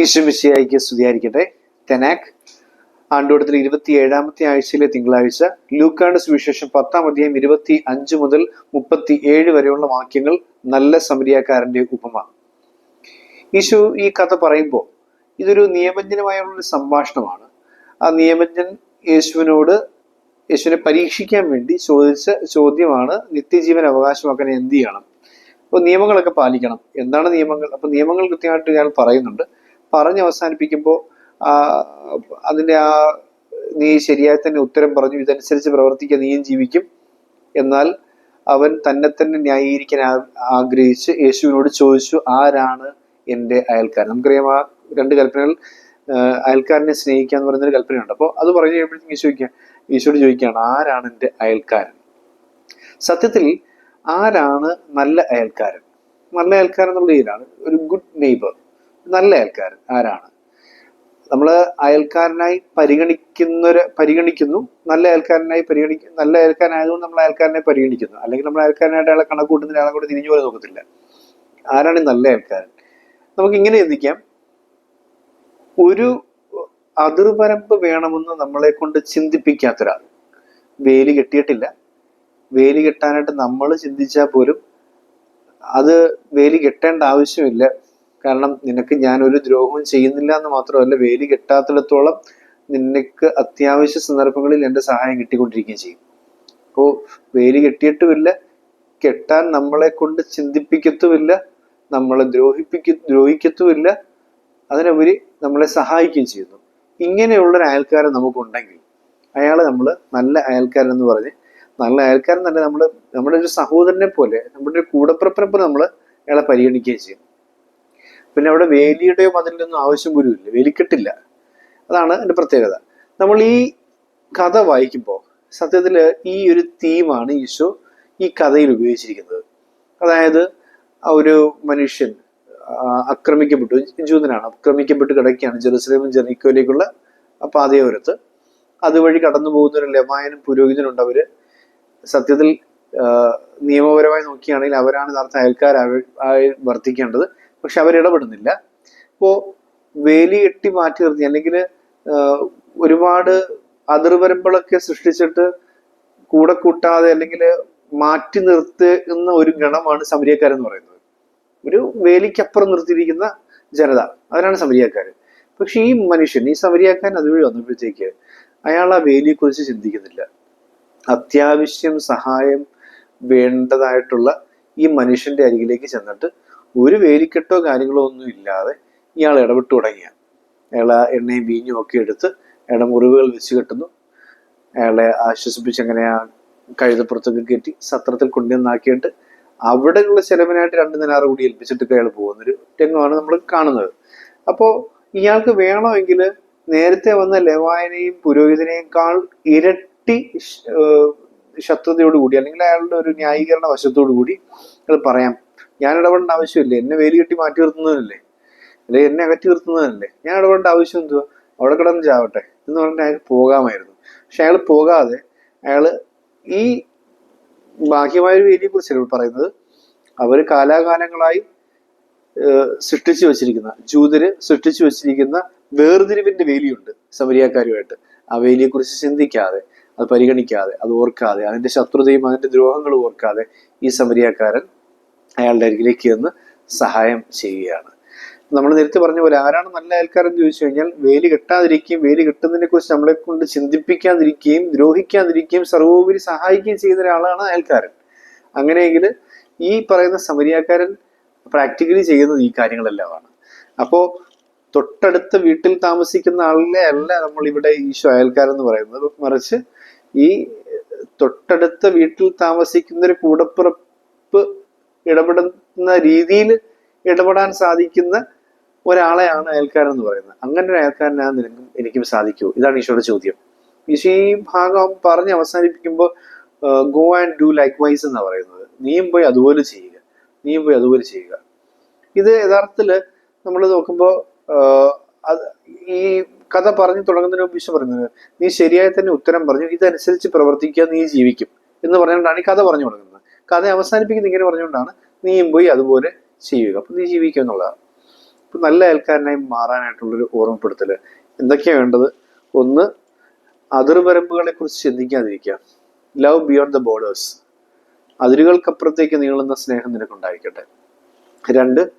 ഈശ്വമിശിയായിക്ക് സ്തുതിയായിരിക്കട്ടെ. തെനാക് ആണ്ടോടത്തിൽ ഇരുപത്തി ഏഴാമത്തെ ആഴ്ചയിലെ തിങ്കളാഴ്ച ലൂക്കാട് സുവിശേഷം പത്താം അധ്യായം ഇരുപത്തി അഞ്ച് മുതൽ മുപ്പത്തി ഏഴ് വരെയുള്ള വാക്യങ്ങൾ നല്ല സമരിയാക്കാരന്റെ ഉപമ. ഈശു ഈ കഥ പറയുമ്പോൾ ഇതൊരു നിയമജ്ഞനുമായുള്ള ഒരു സംഭാഷണമാണ്. ആ നിയമജ്ഞൻ യേശുവിനോട് യേശുവിനെ പരീക്ഷിക്കാൻ വേണ്ടി ചോദിച്ച ചോദ്യമാണ് നിത്യജീവൻ അവകാശമാക്കാൻ എന്ത് ചെയ്യണം? അപ്പോൾ നിയമങ്ങളൊക്കെ പാലിക്കണം. എന്താണ് നിയമങ്ങൾ? അപ്പൊ നിയമങ്ങൾ കൃത്യമായിട്ട് ഞാൻ പറയുന്നുണ്ട്. പറഞ്ഞ് അവസാനിപ്പിക്കുമ്പോൾ അതിന്റെ ആ നീ ശരിയായി തന്നെ ഉത്തരം പറഞ്ഞു ഇതനുസരിച്ച് പ്രവർത്തിക്കുക നീയും ജീവിക്കും. എന്നാൽ അവൻ തന്നെ തന്നെ ന്യായീകരിക്കാൻ ആഗ്രഹിച്ച് യേശുവിനോട് ചോദിച്ചു ആരാണ് എന്റെ അയൽക്കാരൻ? നമുക്കറിയാം ആ രണ്ട് കൽപ്പനകൾ അയൽക്കാരനെ സ്നേഹിക്കുക എന്ന് പറയുന്നൊരു കൽപ്പനയുണ്ട്. അപ്പോൾ അത് പറഞ്ഞു കഴിയുമ്പോഴത്തേക്കും ഈശോ ചോദിക്കുക യേശുവിനോട് ചോദിക്കുകയാണ് ആരാണ് എന്റെ അയൽക്കാരൻ? സത്യത്തിൽ ആരാണ് നല്ല അയൽക്കാരൻ? നല്ല അയൽക്കാരൻ എന്നുള്ള രീതിയിലാണ് ഒരു ഗുഡ് നെയ്ബർ നല്ല അയൽക്കാരൻ. ആരാണ്? നമ്മൾ അയൽക്കാരനായി പരിഗണിക്കുന്നൊരു പരിഗണിക്കുന്നു. നല്ല അയൽക്കാരനായി പരിഗണിക്കും നല്ല അയൽക്കാരനായതുകൊണ്ട് നമ്മൾ അയൽക്കാരനെ പരിഗണിക്കുന്നു. അല്ലെങ്കിൽ നമ്മൾ അയൽക്കാരനായിട്ട് അയാളെ കണക്കൂട്ടുന്ന അയാളെ കൂടെ തിരിഞ്ഞു പോലെ നോക്കത്തില്ല. ആരാണ് നല്ല അയൽക്കാരൻ? നമുക്ക് ഇങ്ങനെ ചിന്തിക്കാം. ഒരു അതിർവരമ്പ് വേണമെന്ന് നമ്മളെ കൊണ്ട് ചിന്തിപ്പിക്കാത്തൊരാൾ. വേലി കെട്ടിയിട്ടില്ല. വേലി കെട്ടാനായിട്ട് നമ്മൾ ചിന്തിച്ചാൽ പോലും അത് വേലി കെട്ടേണ്ട ആവശ്യമില്ല. കാരണം നിനക്ക് ഞാൻ ഒരു ദ്രോഹവും ചെയ്യുന്നില്ല എന്ന് മാത്രമല്ല വേലി കെട്ടാത്തിടത്തോളം നിനക്ക് അത്യാവശ്യ സന്ദർഭങ്ങളിൽ എന്റെ സഹായം കിട്ടിക്കൊണ്ടിരിക്കുകയും ചെയ്യും. അപ്പോൾ വേലി കെട്ടിയിട്ടുമില്ല കെട്ടാൻ നമ്മളെ കൊണ്ട് ചിന്തിപ്പിക്കത്തുമില്ല നമ്മളെ ദ്രോഹിപ്പിക്ക ദ്രോഹിക്കത്തുമില്ല അതിനുപരി നമ്മളെ സഹായിക്കുകയും ചെയ്യുന്നു. ഇങ്ങനെയുള്ള ഒരു അയൽക്കാരൻ നമുക്കുണ്ടെങ്കിൽ അയാളെ നമ്മൾ നല്ല അയൽക്കാരൻ എന്ന് പറഞ്ഞ് നല്ല അയൽക്കാരൻ തന്നെ നമ്മൾ നമ്മുടെ ഒരു സഹോദരനെ പോലെ നമ്മുടെ ഒരു കൂടപ്പിറപ്പിനെ പോലെ നമ്മൾ അയാളെ പരിഗണിക്കുകയും ചെയ്യും. പിന്നെ അവിടെ വേലിയുടെയോ മതിലൊന്നും ആവശ്യം പോലും ഇല്ല വേലിക്കെട്ടില്ല. അതാണ് എന്റെ പ്രത്യേകത. നമ്മൾ ഈ കഥ വായിക്കുമ്പോൾ സത്യത്തിൽ ഈ ഒരു തീമാണ് ഈശോ ഈ കഥയിൽ ഉപയോഗിച്ചിരിക്കുന്നത്. അതായത് ഒരു മനുഷ്യൻ അക്രമിക്കപ്പെട്ടു ആക്രമിക്കപ്പെട്ടു. ജൂതനാണ് ആക്രമിക്കപ്പെട്ട് കിടക്കുകയാണ്. ജെറുസലേമും ജെറിക്കോയിലേക്കുള്ള പാതയോരത്ത് അതുവഴി കടന്നു പോകുന്ന ഒരു ലമായനും പുരോഹിതനുണ്ട് അവർ. സത്യത്തിൽ നിയമപരമായി നോക്കുകയാണെങ്കിൽ അവരാണ് യഥാർത്ഥ അയൽക്കാരായി വർത്തിക്കേണ്ടത്. പക്ഷെ അവരിടപെടുന്നില്ല. അപ്പോൾ വേലി എട്ടി മാറ്റി നിർത്തി അല്ലെങ്കിൽ ഒരുപാട് അതിർവരമ്പുകളൊക്കെ സൃഷ്ടിച്ചിട്ട് കൂടെ കൂട്ടാതെ അല്ലെങ്കിൽ മാറ്റി നിർത്തുന്ന ഒരു ഗണമാണ് സമരിയക്കാരെന്ന് പറയുന്നത്. ഒരു വേലിക്കപ്പുറം നിർത്തിയിരിക്കുന്ന ജനത അവരാണ് സമരിയക്കാർ പക്ഷെ ഈ മനുഷ്യൻ ഈ സമരിയാക്കാൻ അതുവഴി വന്നപ്പോഴത്തേക്ക് അയാൾ ആ വേലിയെക്കുറിച്ച് ചിന്തിക്കുന്നില്ല. അത്യാവശ്യം സഹായം വേണ്ടതായിട്ടുള്ള ഈ മനുഷ്യന്റെ അരികിലേക്ക് ചെന്നിട്ട് ഒരു വേലിക്കെട്ടോ കാര്യങ്ങളോ ഒന്നും ഇല്ലാതെ ഇയാൾ ഇടപെട്ട് തുടങ്ങിയ. അയാൾ എണ്ണയും വീഞ്ഞും ഒക്കെ എടുത്ത് അയാളുടെ മുറിവുകൾ വെച്ച് കെട്ടുന്നു. അയാളെ ആശ്വസിപ്പിച്ച് അങ്ങനെ ആ കഴുതപ്പുറത്തൊക്കെ കയറ്റി സത്രത്തിൽ കൊണ്ടുവന്നാക്കിയിട്ട് അവിടെയുള്ള ചെലവിനായിട്ട് രണ്ട് ദിനാറ് കൂടി ഏൽപ്പിച്ചിട്ടൊക്കെ അയാൾ പോകുന്നൊരു രംഗമാണ് നമ്മൾ കാണുന്നത്. അപ്പോൾ ഇയാൾക്ക് വേണമെങ്കിൽ നേരത്തെ വന്ന ലവായനെയും പുരോഹിതനെയേക്കാൾ ഇരട്ടി ശത്രുതയോടുകൂടി അല്ലെങ്കിൽ അയാളുടെ ഒരു ന്യായീകരണ വശത്തോടു കൂടി പറയാം. ഞാൻ ഇടപെടേണ്ട ആവശ്യമില്ലേ. എന്നെ വേലി കെട്ടി മാറ്റി നിർത്തുന്നതല്ലേ? അല്ലെങ്കിൽ എന്നെ അകറ്റി നിർത്തുന്നതല്ലേ? ഞാൻ ഇടപെടേണ്ട ആവശ്യം എന്തുവാ? അവിടെ കിടന്ന് ചാവട്ടെ എന്ന് പറഞ്ഞിട്ട് അയാൾക്ക് പോകാമായിരുന്നു. പക്ഷെ അയാൾ പോകാതെ അയാൾ ഈ ബാഹ്യമായ ഒരു വേലിയെ കുറിച്ചല്ല പറയുന്നത്? അവർ കാലാകാലങ്ങളായി സൃഷ്ടിച്ചു വെച്ചിരിക്കുന്ന ജൂതര് സൃഷ്ടിച്ചു വെച്ചിരിക്കുന്ന വേർതിരിവിന്റെ വേലിയുണ്ട് സമരിയാക്കാരുമായിട്ട്. ആ വേലിയെ കുറിച്ച് ചിന്തിക്കാതെ അത് പരിഗണിക്കാതെ അത് ഓർക്കാതെ അതിന്റെ ശത്രുതയും അതിന്റെ ദ്രോഹങ്ങളും ഓർക്കാതെ ഈ സമരിയാക്കാരൻ അയാളുടെ അരികിലേക്ക് ചെന്ന് സഹായം ചെയ്യുകയാണ്. നമ്മൾ നേരത്തെ പറഞ്ഞ പോലെ ആരാണ് നല്ല അയൽക്കാരൻ എന്ന് ചോദിച്ചു കഴിഞ്ഞാൽ വേലി കെട്ടാതിരിക്കുകയും വേലി കെട്ടുന്നതിനെ കുറിച്ച് നമ്മളെ കൊണ്ട് ചിന്തിപ്പിക്കാതിരിക്കുകയും ദ്രോഹിക്കാതിരിക്കുകയും സർവോപരി സഹായിക്കുകയും ചെയ്യുന്ന ഒരാളാണ് അയൽക്കാരൻ. അങ്ങനെയെങ്കിൽ ഈ പറയുന്ന സമരിയാക്കാരൻ പ്രാക്ടിക്കലി ചെയ്യുന്നത് ഈ കാര്യങ്ങളെല്ലാമാണ്. അപ്പോ തൊട്ടടുത്ത വീട്ടിൽ താമസിക്കുന്ന ആളിനെ അല്ല നമ്മൾ ഇവിടെ ഈശോ അയൽക്കാരൻ എന്ന് പറയുന്നത്. മറിച്ച് ഈ തൊട്ടടുത്ത വീട്ടിൽ താമസിക്കുന്ന ഒരു കൂടപ്പിറപ്പ് ഇടപെടുന്ന രീതിയിൽ ഇടപെടാൻ സാധിക്കുന്ന ഒരാളെയാണ് അയൽക്കാരൻ എന്ന് പറയുന്നത്. അങ്ങനെ ഒരു അയൽക്കാരനാണ് നിനക്കും എനിക്കും സാധിക്കൂ. ഇതാണ് ഈശോയുടെ ചോദ്യം. ഈശോ ഈ ഭാഗം പറഞ്ഞ് അവസാനിപ്പിക്കുമ്പോൾ go and do likewise എന്നാണ് പറയുന്നത്. നീയും പോയി അതുപോലെ ചെയ്യുക. നീയും പോയി അതുപോലെ ചെയ്യുക. ഇത് യഥാർത്ഥത്തിൽ നമ്മൾ നോക്കുമ്പോൾ അത് ഈ കഥ പറഞ്ഞു തുടങ്ങുന്നതിന് മുമ്പ് ഈശോ പറയുന്നത് നീ ശരിയായി തന്നെ ഉത്തരം പറഞ്ഞു. ഇതനുസരിച്ച് പ്രവർത്തിക്കുക നീ ജീവിക്കും. എന്ന് പറഞ്ഞുകൊണ്ടാണ് ഈ കഥ പറഞ്ഞു തുടങ്ങുന്നത്. കഥ അവസാനിപ്പിക്കുന്നത് ഇങ്ങനെ പറഞ്ഞുകൊണ്ടാണ് നീയും പോയി അതുപോലെ ചെയ്യുക. അപ്പൊ നീ ജീവിക്കുക എന്നുള്ളതാണ്. ഇപ്പൊ നല്ല അയൽക്കാരനായി മാറാനായിട്ടുള്ളൊരു ഓർമ്മപ്പെടുത്തൽ. എന്തൊക്കെയാണ് വേണ്ടത്? ഒന്ന് അതിർവരമ്പുകളെ കുറിച്ച് ചിന്തിക്കാതിരിക്കുക. ലവ് ബിയോണ്ട് ദ ബോർഡേഴ്സ് അതിരുകൾക്കപ്പുറത്തേക്ക് നീളുന്ന സ്നേഹം നിനക്കുണ്ടായിരിക്കട്ടെ. രണ്ട്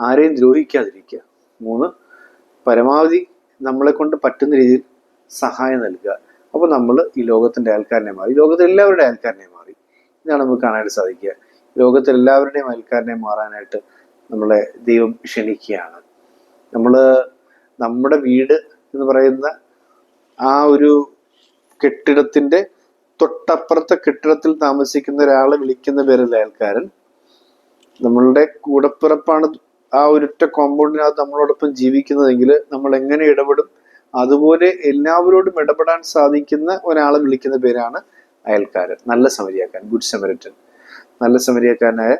ആരെയും ദ്രോഹിക്കാതിരിക്കുക. മൂന്ന് പരമാവധി നമ്മളെ കൊണ്ട് പറ്റുന്ന രീതിയിൽ സഹായം നൽകുക. അപ്പോൾ നമ്മൾ ഈ ലോകത്തിന്റെ അയൽക്കാരനെ മാറി. ലോകത്തെ എല്ലാവരുടെ മാറി ഇതാണ് നമുക്ക് കാണാനായിട്ട് സാധിക്കുക. ലോകത്തിൽ എല്ലാവരുടെയും അയൽക്കാരനെ മാറാനായിട്ട് നമ്മളെ ദൈവം ക്ഷണിക്കുകയാണ്. നമ്മൾ നമ്മുടെ വീട് എന്ന് പറയുന്ന ആ ഒരു കെട്ടിടത്തിന്റെ തൊട്ടപ്പുറത്തെ കെട്ടിടത്തിൽ താമസിക്കുന്ന ഒരാളെ വിളിക്കുന്ന പേരല്ല അയൽക്കാരൻ? നമ്മളുടെ കൂടപ്പിറപ്പാണ് ആ ഒരൊറ്റ കോമ്പൗണ്ടിനകത്ത് നമ്മളോടൊപ്പം ജീവിക്കുന്നതെങ്കിൽ നമ്മൾ എങ്ങനെ ഇടപെടും? അതുപോലെ എല്ലാവരോടും ഇടപെടാൻ സാധിക്കുന്ന ഒരാളെ വിളിക്കുന്ന പേരാണ് അയൽക്കാരൻ നല്ല സമരിയാക്കാൻ ഗുഡ് സമരിറ്റൻ നല്ല സമരിയാക്കാരനായ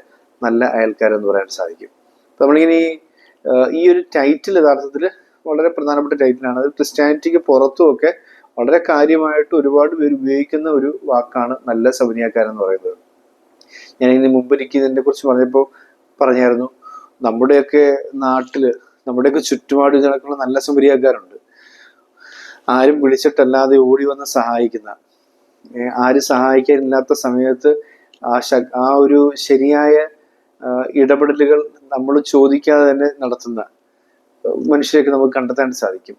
നല്ല അയൽക്കാരൻ എന്ന് പറയാൻ സാധിക്കും. നമ്മളിങ്ങനെ ഈ, ഒരു ടൈറ്റിൽ യഥാർത്ഥത്തിൽ വളരെ പ്രധാനപ്പെട്ട ടൈറ്റിലാണ് അത് ക്രിസ്ത്യാനിറ്റിക്ക് പുറത്തുമൊക്കെ വളരെ കാര്യമായിട്ട് ഒരുപാട് പേര് ഉപയോഗിക്കുന്ന ഒരു വാക്കാണ് നല്ല സമരിയാക്കാരൻ എന്ന് പറയുന്നത്. ഞാൻ ഇതിന് മുമ്പ് എനിക്ക് ഇതിനെ കുറിച്ച് പറഞ്ഞപ്പോൾ പറഞ്ഞായിരുന്നു നമ്മുടെയൊക്കെ നാട്ടിൽ നമ്മുടെയൊക്കെ ചുറ്റുപാട് നടക്കുന്ന നല്ല സമരിയാക്കാരുണ്ട്. ആരും വിളിച്ചിട്ടല്ലാതെ ഓടി വന്ന് സഹായിക്കുന്ന ആരും സഹായിക്കാനില്ലാത്ത സമയത്ത് ആ ശ ആ ഒരു ശരിയായ ഇടപെടലുകൾ നമ്മൾ ചോദിക്കാതെ തന്നെ നടത്തുന്ന മനുഷ്യരെയൊക്കെ നമുക്ക് കണ്ടെത്താൻ സാധിക്കും.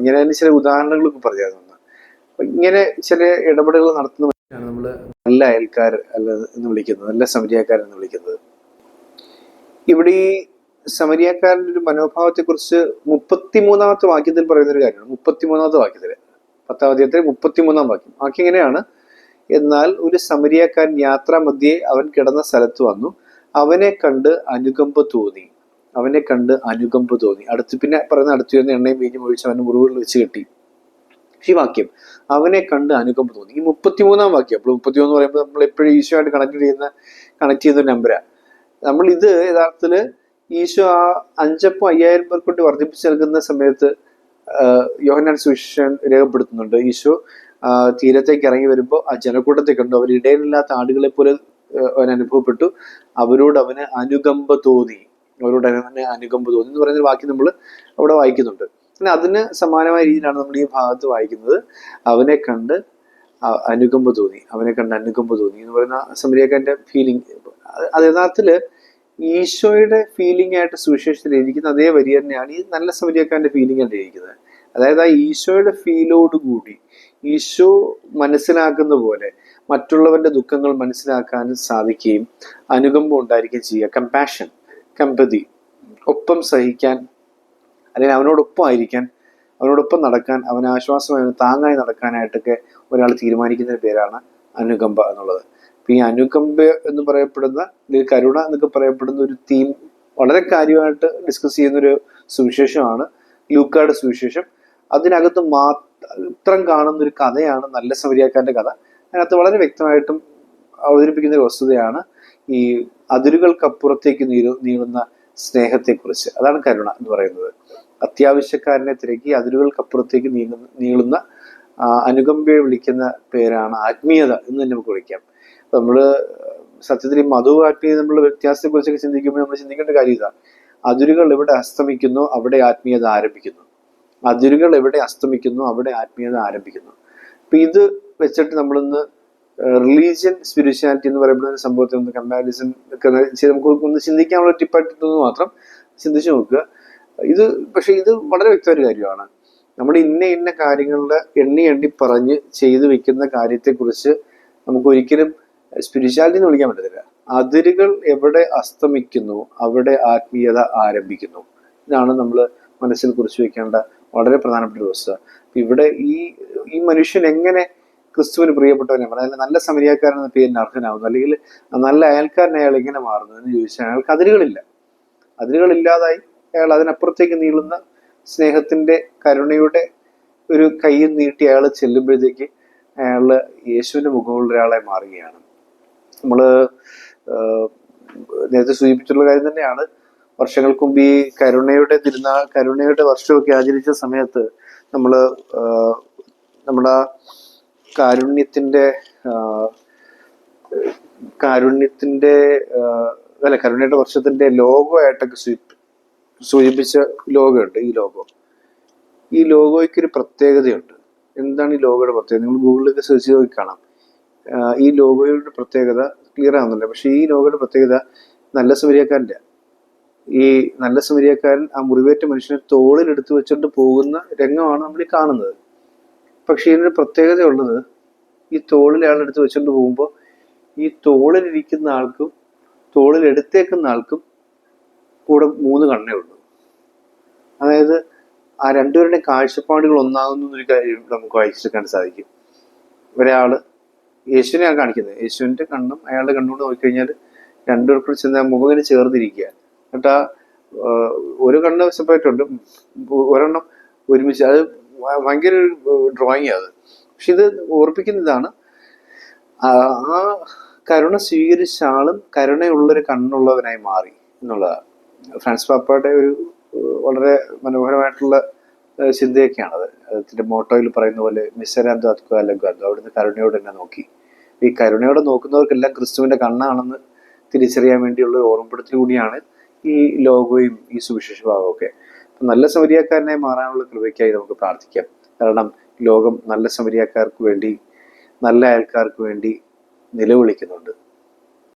ഇങ്ങനെ തന്നെ ചില ഉദാഹരണങ്ങളൊക്കെ പറയാതെ തന്നെ ഇങ്ങനെ ചില ഇടപെടലുകൾ നടത്തുന്ന മനുഷ്യരാണ് നമ്മൾ നല്ല അയൽക്കാർ അല്ല എന്ന് വിളിക്കുന്നത് നല്ല സമരിയാക്കാരെന്ന് വിളിക്കുന്നത്. ഇവിടെ ഈ സമരിയാക്കാരന്റെ ഒരു മനോഭാവത്തെക്കുറിച്ച് മുപ്പത്തിമൂന്നാമത്തെ വാക്യത്തിൽ പറയുന്ന ഒരു കാര്യമാണ്. മുപ്പത്തിമൂന്നാമത്തെ വാക്യത്തിൽ. പത്താം അധ്യായത്തിലെ മുപ്പത്തിമൂന്നാം വാക്യം. വാക്യം ഇങ്ങനെയാണ്. എന്നാൽ ഒരു സമരിയക്കാരൻ യാത്രാ മധ്യേ അവൻ കിടന്ന സ്ഥലത്ത് വന്നു. അവനെ കണ്ട് അനുകമ്പ തോന്നി. അവനെ കണ്ട് അനുകമ്പ തോന്നി. അടുത്ത് പിന്നെ പറയുന്ന അടുത്ത് വരുന്ന എണ്ണയും വീഞ്ഞും ഒഴിച്ച് അവന്റെ മുറിവുകളിൽ വെച്ച് കെട്ടി. ഈ വാക്യം അവനെ കണ്ട് അനുകമ്പ തോന്നി. ഈ മുപ്പത്തിമൂന്നാം വാക്യം അപ്പോൾ മുപ്പത്തിമൂന്ന് പറയുമ്പോൾ നമ്മൾ എപ്പോഴും ഈശോയായിട്ട് കണക്ട് ചെയ്യുന്ന കണക്ട് ചെയ്യുന്ന നമ്പരാണ് നമ്പരാ. നമ്മൾ ഇത് യഥാർത്ഥത്തിൽ ഈശോ ആ അഞ്ചപ്പം അയ്യായിരം പേർ കൊണ്ട് വർദ്ധിപ്പിച്ച് നൽകുന്ന സമയത്ത് യോഹനാൻ സുവിശേഷൻ രേഖപ്പെടുത്തുന്നുണ്ട്. ഈശോ തീരത്തേക്ക് ഇറങ്ങി വരുമ്പോൾ ആ ജനക്കൂട്ടത്തെ കണ്ടു. അവർ ഇടയിലില്ലാത്ത ആടുകളെ പോലെ അവൻ അനുഭവപ്പെട്ടു. അവരോട് അവന് അനുകമ്പ തോന്നി. അവരോട് അവന് അനുകമ്പ തോന്നി എന്ന് പറയുന്ന വാക്യം നമ്മൾ അവിടെ വായിക്കുന്നുണ്ട്. പിന്നെ അതിന് സമാനമായ രീതിയിലാണ് നമ്മൾ ഈ ഭാഗത്ത് വായിക്കുന്നത്. അവനെ കണ്ട് അനുകമ്പ തോന്നി. അവനെ കണ്ട് അനുകമ്പ തോന്നി എന്ന് പറയുന്ന സമരിയക്കാരന്റെ ഫീലിംഗ് അത് യഥാർത്ഥത്തിൽ ഈശോയുടെ ഫീലിംഗ് ആയിട്ട് സുവിശേഷത്തിൽ ഇരിക്കുന്ന അതേ വരി തന്നെയാണ് ഈ നല്ല സമരിയക്കാരന്റെ ഫീലിംഗ് ആയിട്ട് ഇരിക്കുന്നത്. അതായത് ആ ഈശോയുടെ ഫീലോട് കൂടി ഈശോ മനസ്സിലാക്കുന്ന പോലെ മറ്റുള്ളവന്റെ ദുഃഖങ്ങൾ മനസ്സിലാക്കാനും സാധിക്കുകയും അനുകമ്പം ഉണ്ടായിരിക്കുകയും ചെയ്യുക. കമ്പാഷൻ കമ്പതി ഒപ്പം സഹിക്കാൻ അല്ലെങ്കിൽ അവനോടൊപ്പം ആയിരിക്കാൻ അവനോടൊപ്പം നടക്കാൻ അവന് ആശ്വാസമായി അവന് താങ്ങായി നടക്കാനായിട്ടൊക്കെ ഒരാൾ തീരുമാനിക്കുന്ന പേരാണ് അനുകമ്പ എന്നുള്ളത്. ഈ അനുകമ്പ എന്ന് പറയപ്പെടുന്ന അല്ലെങ്കിൽ കരുണ എന്നൊക്കെ പറയപ്പെടുന്ന ഒരു തീം വളരെ കാര്യമായിട്ട് ഡിസ്കസ് ചെയ്യുന്ന ഒരു സുവിശേഷമാണ് ലൂക്കാട് സുവിശേഷം. അതിനകത്ത് മാത്രം കാണുന്ന ഒരു കഥയാണ് നല്ല സമരിയാക്കാന്റെ കഥ. അതിനകത്ത് വളരെ വ്യക്തമായിട്ടും അവതരിപ്പിക്കുന്ന ഒരു വസ്തുതയാണ് ഈ അതിരുകൾക്കപ്പുറത്തേക്ക് നീളു നീളുന്ന സ്നേഹത്തെക്കുറിച്ച്. അതാണ് കരുണ എന്ന് പറയുന്നത്. അത്യാവശ്യക്കാരനെ തിരക്കി അതിരുകൾക്കപ്പുറത്തേക്ക് നീങ്ങുന്ന നീളുന്ന അനുകമ്പയെ വിളിക്കുന്ന പേരാണ് ആത്മീയത എന്ന് തന്നെ നമുക്ക് വിളിക്കാം. നമ്മൾ സത്യത്തിൽ ഈ മധു ആത്മീയത നമ്മൾ വ്യത്യാസത്തെ കുറിച്ചൊക്കെ ചിന്തിക്കുമ്പോൾ നമ്മൾ ചിന്തിക്കേണ്ട കാര്യം ഇതാ. അതിരുകൾ എവിടെ അസ്തമിക്കുന്നു അവിടെ ആത്മീയത ആരംഭിക്കുന്നു. അതിരുകൾ എവിടെ അസ്തമിക്കുന്നു അവിടെ ആത്മീയത ആരംഭിക്കുന്നു. അപ്പൊ ഇത് വെച്ചിട്ട് നമ്മളിന്ന് റിലീജിയൻ സ്പിരിച്വാലിറ്റി എന്ന് ഒരു സംഭവത്തിൽ ഒന്ന് കമ്പാരിസൺ ഒക്കെ നമുക്ക് ഒന്ന് ചിന്തിക്കാനുള്ള ടിപ്പായിട്ട് മാത്രം ചിന്തിച്ചു നോക്കുക. ഇത് പക്ഷെ ഇത് വളരെ വ്യക്തമായ കാര്യമാണ്. നമ്മുടെ ഇന്ന ഇന്ന കാര്യങ്ങളുടെ എണ്ണി എണ്ണി പറഞ്ഞ് ചെയ്തു വെക്കുന്ന കാര്യത്തെക്കുറിച്ച് നമുക്ക് ഒരിക്കലും സ്പിരിച്വാലിറ്റി എന്ന് വിളിക്കാൻ പറ്റത്തില്ല. അതിരുകൾ എവിടെ അസ്തമിക്കുന്നു അവിടെ ആത്മീയത ആരംഭിക്കുന്നു. ഇതാണ് നമ്മൾ മനസ്സിൽ കുറിച്ച് വെക്കേണ്ട വളരെ പ്രധാനപ്പെട്ട ഒരു വസ്തുത. ഇവിടെ ഈ ഈ മനുഷ്യൻ എങ്ങനെ ക്രിസ്തുവിന് പ്രിയപ്പെട്ടവനെ അതായത് നല്ല സമരിയാക്കാരൻ എന്ന പേരിന് അർഹനാവുന്നു. അല്ലെങ്കിൽ നല്ല അയൽക്കാരൻ അയാൾ എങ്ങനെ മാറുന്നു എന്ന് ചോദിച്ചാൽ അയാൾക്ക് അതിരുകളില്ല. അതിരുകളില്ലാതായി അയാൾ അതിനപ്പുറത്തേക്ക് നീളുന്ന സ്നേഹത്തിന്റെ കരുണയുടെ ഒരു കൈ നീട്ടി അയാൾ ചെല്ലുമ്പോഴത്തേക്ക് അയാൾ യേശുവിന്റെ മുഖമുള്ള ഒരാളെ മാറുകയാണ്. നമ്മൾ ആഹ് നേരത്തെ സൂചിപ്പിച്ചിട്ടുള്ള കാര്യം തന്നെയാണ്. വർഷങ്ങൾക്ക് മുമ്പ് ഈ കരുണയുടെ തിരുനാൾ കരുണയുടെ വർഷമൊക്കെ ആചരിച്ച സമയത്ത് നമ്മൾ നമ്മുടെ കാരുണ്യത്തിന്റെ കാരുണ്യത്തിന്റെ അല്ല കരുണയുടെ വർഷത്തിന്റെ ലോഗോ സ്വീപ് സൂചിപ്പിച്ച ലോഗോ ഉണ്ട് ഈ ലോഗോ ഈ ലോഗോയ്ക്ക് ഒരു പ്രത്യേകതയുണ്ട്. എന്താണ് ഈ ലോഗോയുടെ പ്രത്യേകത? നിങ്ങൾ ഗൂഗിളിലൊക്കെ സെർച്ച് ചെയ്ത് നോക്കി കാണാം. ഈ ലോഗോയുടെ പ്രത്യേകത ക്ലിയർ ആവുന്നില്ല പക്ഷേ ഈ ലോഗോയുടെ പ്രത്യേകത നല്ല സമരിയക്കാരന്റെ ഈ നല്ല സമരിയക്കാരൻ ആ മുറിവേറ്റ മനുഷ്യനെ തോളിൽ എടുത്തു വെച്ചുകൊണ്ട് പോകുന്ന രംഗമാണ് നമ്മൾ ഈ കാണുന്നത്. പക്ഷേ ഇതിനൊരു പ്രത്യേകത ഉള്ളത് ഈ തോളിൽ ആൾ എടുത്തു വെച്ചുകൊണ്ട് പോകുമ്പോൾ ഈ തോളിലിരിക്കുന്ന ആൾക്കും തോളിൽ എടുത്തേക്കുന്ന ആൾക്കും കൂടെ മൂന്ന് കണ്ണേ ഉള്ളൂ. അതായത് ആ രണ്ടുപേരുടെ കാഴ്ചപ്പാടുകൾ ഒന്നാകുന്ന ഒരു കാര്യം നമുക്ക് വായിച്ചെടുക്കാൻ സാധിക്കും. ഒരാൾ യേശുവിനെയാണ് കാണിക്കുന്നത്. യേശുവിന്റെ കണ്ണും അയാളുടെ കണ്ണുകൊണ്ട് നോക്കിക്കഴിഞ്ഞാൽ രണ്ടുപേർക്കും ചെന്ന് ആ മുഖം ചേർന്നിരിക്കുക. എന്നിട്ട് ആ ഒരു കണ്ണ് സെപ്പറേറ്റ് ഉണ്ട്. ഒരെണ്ണം ഒരുമിച്ച്. അത് ഭയങ്കര ഡ്രോയിങ് അത്. പക്ഷെ ഇത് ഓർപ്പിക്കുന്നതാണ് ആ കരുണ സ്വീകരിച്ച ആളും കരുണയുള്ളൊരു കണ്ണുള്ളവനായി മാറി എന്നുള്ളതാണ്. ഫ്രാൻസ് പാപ്പയുടെ ഒരു വളരെ മനോഹരമായിട്ടുള്ള ചിന്തയൊക്കെയാണ് ചിന്തയൊക്കെയാണത്. അതിന്റെ മോട്ടോയിൽ പറയുന്ന പോലെ മിസരാന്ത് അത്കോ അല്ലഗോ അവിടുന്ന് കരുണയോട് തന്നെ നോക്കി. ഈ കരുണയോടെ നോക്കുന്നവർക്കെല്ലാം ക്രിസ്തുവിന്റെ കണ്ണാണെന്ന് തിരിച്ചറിയാൻ വേണ്ടിയുള്ള ഓർമ്മപ്പെടുത്തൽ കൂടിയാണ് ഈ ലോഗോയും ഈ സുവിശേഷ ഭാവവും ഒക്കെ അപ്പൊ നല്ല സമരിയാക്കാരനെ മാറാനുള്ള കൃപയ്ക്കായി നമുക്ക് പ്രാർത്ഥിക്കാം. കാരണം ലോകം നല്ല സമരിയാക്കാർക്ക് വേണ്ടി നല്ല അയൽക്കാർക്ക് വേണ്ടി നിലവിളിക്കുന്നുണ്ട്.